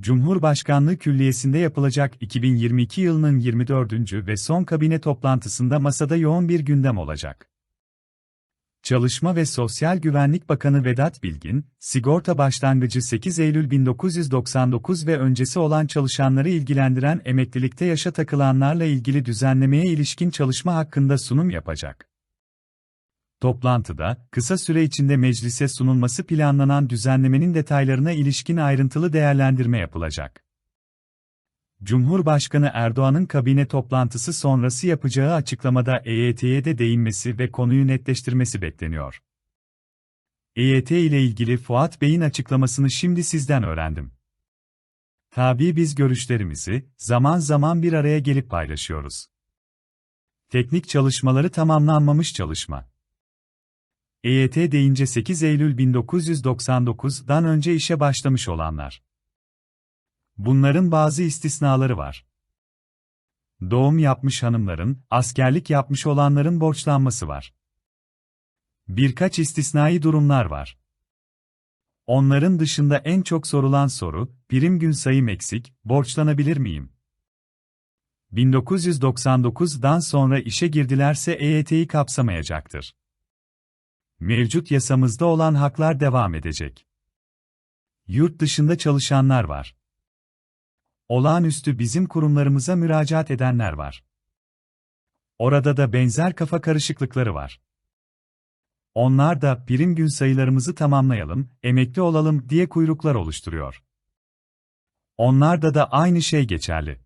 Cumhurbaşkanlığı Külliyesi'nde yapılacak 2022 yılının 24. ve son kabine toplantısında masada yoğun bir gündem olacak. Çalışma ve Sosyal Güvenlik Bakanı Vedat Bilgin, sigorta başlangıcı 8 Eylül 1999 ve öncesi olan çalışanları ilgilendiren emeklilikte yaşa takılanlarla ilgili düzenlemeye ilişkin çalışma hakkında sunum yapacak. Toplantıda, kısa süre içinde meclise sunulması planlanan düzenlemenin detaylarına ilişkin ayrıntılı değerlendirme yapılacak. Cumhurbaşkanı Erdoğan'ın kabine toplantısı sonrası yapacağı açıklamada EYT'ye de değinmesi ve konuyu netleştirmesi bekleniyor. EYT ile ilgili Fuat Bey'in açıklamasını şimdi sizden öğrendim. Tabii biz görüşlerimizi zaman zaman bir araya gelip paylaşıyoruz. Teknik çalışmaları tamamlanmamış çalışma. EYT deyince 8 Eylül 1999'dan önce işe başlamış olanlar. Bunların bazı istisnaları var. Doğum yapmış hanımların, askerlik yapmış olanların borçlanması var. Birkaç istisnai durumlar var. Onların dışında en çok sorulan soru, prim gün sayım eksik, borçlanabilir miyim? 1999'dan sonra işe girdilerse EYT'yi kapsamayacaktır. Mevcut yasamızda olan haklar devam edecek. Yurt dışında çalışanlar var. Olağanüstü bizim kurumlarımıza müracaat edenler var. Orada da benzer kafa karışıklıkları var. Onlar da prim gün sayılarımızı tamamlayalım, emekli olalım diye kuyruklar oluşturuyor. Onlarda da aynı şey geçerli.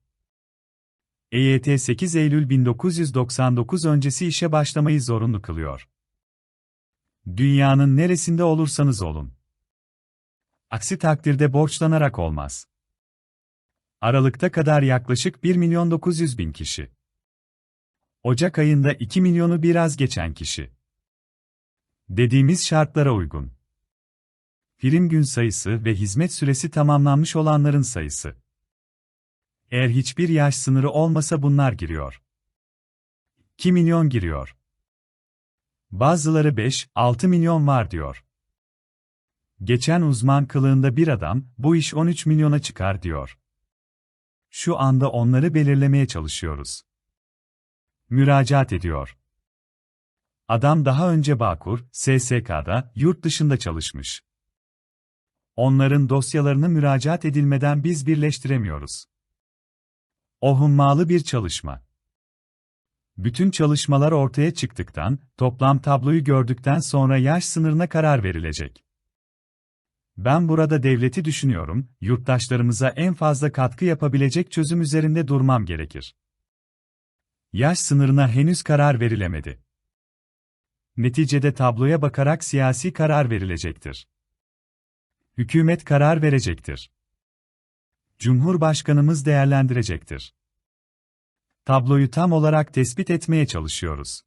EYT 8 Eylül 1999 öncesi işe başlamayı zorunlu kılıyor. Dünyanın neresinde olursanız olun. Aksi takdirde borçlanarak olmaz. Aralıkta kadar yaklaşık 1 milyon 900 bin kişi. Ocak ayında 2 milyonu biraz geçen kişi. Dediğimiz şartlara uygun. Prim gün sayısı ve hizmet süresi tamamlanmış olanların sayısı. Eğer hiçbir yaş sınırı olmasa bunlar giriyor. 2 milyon giriyor. Bazıları 5-6 milyon var diyor. Geçen uzman kılığında bir adam, bu iş 13 milyona çıkar diyor. Şu anda onları belirlemeye çalışıyoruz. Müracaat ediyor. Adam daha önce Bağkur, SSK'da, yurt dışında çalışmış. Onların dosyalarını müracaat edilmeden biz birleştiremiyoruz. O hummalı bir çalışma. Bütün çalışmalar ortaya çıktıktan, toplam tabloyu gördükten sonra yaş sınırına karar verilecek. Ben burada devleti düşünüyorum, yurttaşlarımıza en fazla katkı yapabilecek çözüm üzerinde durmam gerekir. Yaş sınırına henüz karar verilemedi. Neticede tabloya bakarak siyasi karar verilecektir. Hükümet karar verecektir. Cumhurbaşkanımız değerlendirecektir. Tabloyu tam olarak tespit etmeye çalışıyoruz.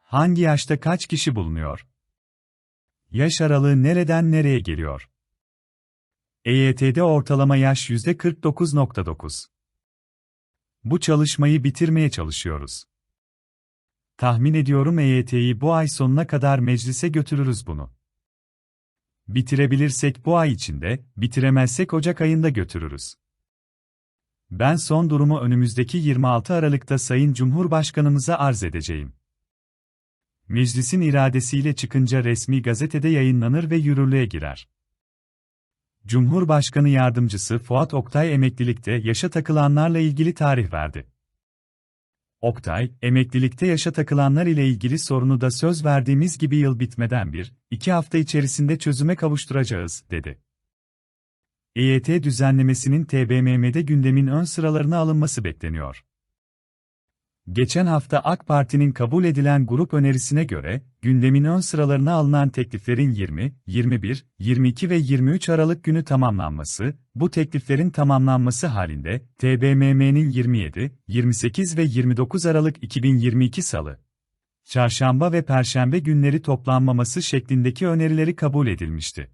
Hangi yaşta kaç kişi bulunuyor? Yaş aralığı nereden nereye geliyor? EYT'de ortalama yaş %49.9. Bu çalışmayı bitirmeye çalışıyoruz. Tahmin ediyorum EYT'yi bu ay sonuna kadar meclise götürürüz bunu. Bitirebilirsek bu ay içinde, bitiremezsek Ocak ayında götürürüz. Ben son durumu önümüzdeki 26 Aralık'ta Sayın Cumhurbaşkanımıza arz edeceğim. Meclisin iradesiyle çıkınca resmi gazetede yayınlanır ve yürürlüğe girer. Cumhurbaşkanı Yardımcısı Fuat Oktay emeklilikte yaşa takılanlarla ilgili tarih verdi. Oktay, emeklilikte yaşa takılanlar ile ilgili sorunu da söz verdiğimiz gibi yıl bitmeden bir, iki hafta içerisinde çözüme kavuşturacağız, dedi. EYT düzenlemesinin TBMM'de gündemin ön sıralarına alınması bekleniyor. Geçen hafta AK Parti'nin kabul edilen grup önerisine göre, gündemin ön sıralarına alınan tekliflerin 20, 21, 22 ve 23 Aralık günü tamamlanması, bu tekliflerin tamamlanması halinde, TBMM'nin 27, 28 ve 29 Aralık 2022 Salı, Çarşamba ve Perşembe günleri toplanmaması şeklindeki önerileri kabul edilmişti.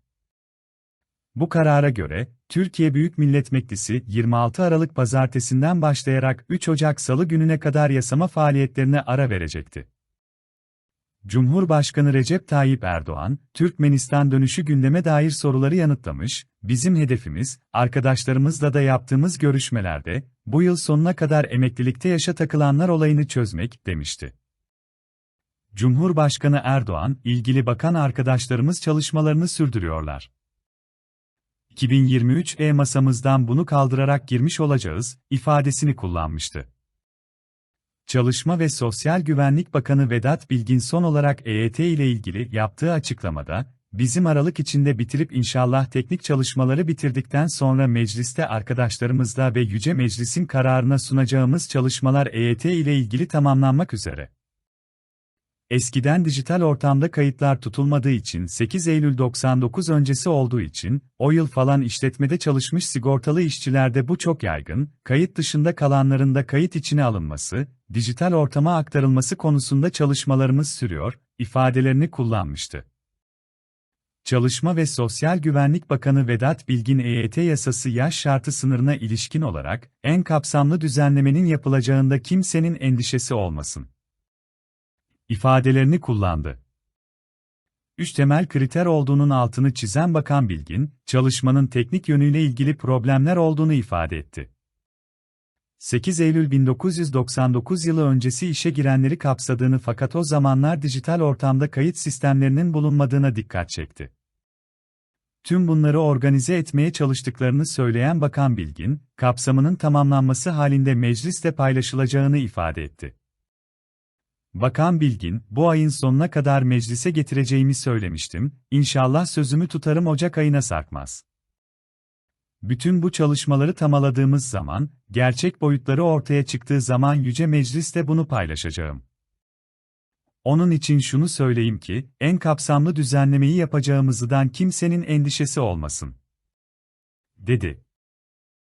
Bu karara göre, Türkiye Büyük Millet Meclisi 26 Aralık pazartesinden başlayarak 3 Ocak Salı gününe kadar yasama faaliyetlerine ara verecekti. Cumhurbaşkanı Recep Tayyip Erdoğan, Türkmenistan dönüşü gündeme dair soruları yanıtlamış, bizim hedefimiz, arkadaşlarımızla da yaptığımız görüşmelerde, bu yıl sonuna kadar emeklilikte yaşa takılanlar olayını çözmek, demişti. Cumhurbaşkanı Erdoğan, ilgili bakan arkadaşlarımız çalışmalarını sürdürüyorlar. 2023 e-masamızdan bunu kaldırarak girmiş olacağız, ifadesini kullanmıştı. Çalışma ve Sosyal Güvenlik Bakanı Vedat Bilgin son olarak EYT ile ilgili yaptığı açıklamada, bizim Aralık içinde bitirip inşallah teknik çalışmaları bitirdikten sonra mecliste arkadaşlarımızla ve Yüce Meclis'in kararına sunacağımız çalışmalar EYT ile ilgili tamamlanmak üzere. Eskiden dijital ortamda kayıtlar tutulmadığı için 8 Eylül 99 öncesi olduğu için, o yıl falan işletmede çalışmış sigortalı işçilerde bu çok yaygın, kayıt dışında kalanların da kayıt içine alınması, dijital ortama aktarılması konusunda çalışmalarımız sürüyor, ifadelerini kullanmıştı. Çalışma ve Sosyal Güvenlik Bakanı Vedat Bilgin EYT yasası yaş şartı sınırına ilişkin olarak, en kapsamlı düzenlemenin yapılacağında kimsenin endişesi olmasın ifadelerini kullandı. Üç temel kriter olduğunun altını çizen Bakan Bilgin, çalışmanın teknik yönüyle ilgili problemler olduğunu ifade etti. 8 Eylül 1999 yılı öncesi işe girenleri kapsadığını fakat o zamanlar dijital ortamda kayıt sistemlerinin bulunmadığına dikkat çekti. Tüm bunları organize etmeye çalıştıklarını söyleyen Bakan Bilgin, kapsamının tamamlanması halinde mecliste paylaşılacağını ifade etti. Bakan Bilgin, bu ayın sonuna kadar meclise getireceğimi söylemiştim, İnşallah sözümü tutarım Ocak ayına sarkmaz. Bütün bu çalışmaları tamaladığımız zaman, gerçek boyutları ortaya çıktığı zaman Yüce Meclis'te bunu paylaşacağım. Onun için şunu söyleyeyim ki, en kapsamlı düzenlemeyi yapacağımızdan kimsenin endişesi olmasın. Dedi.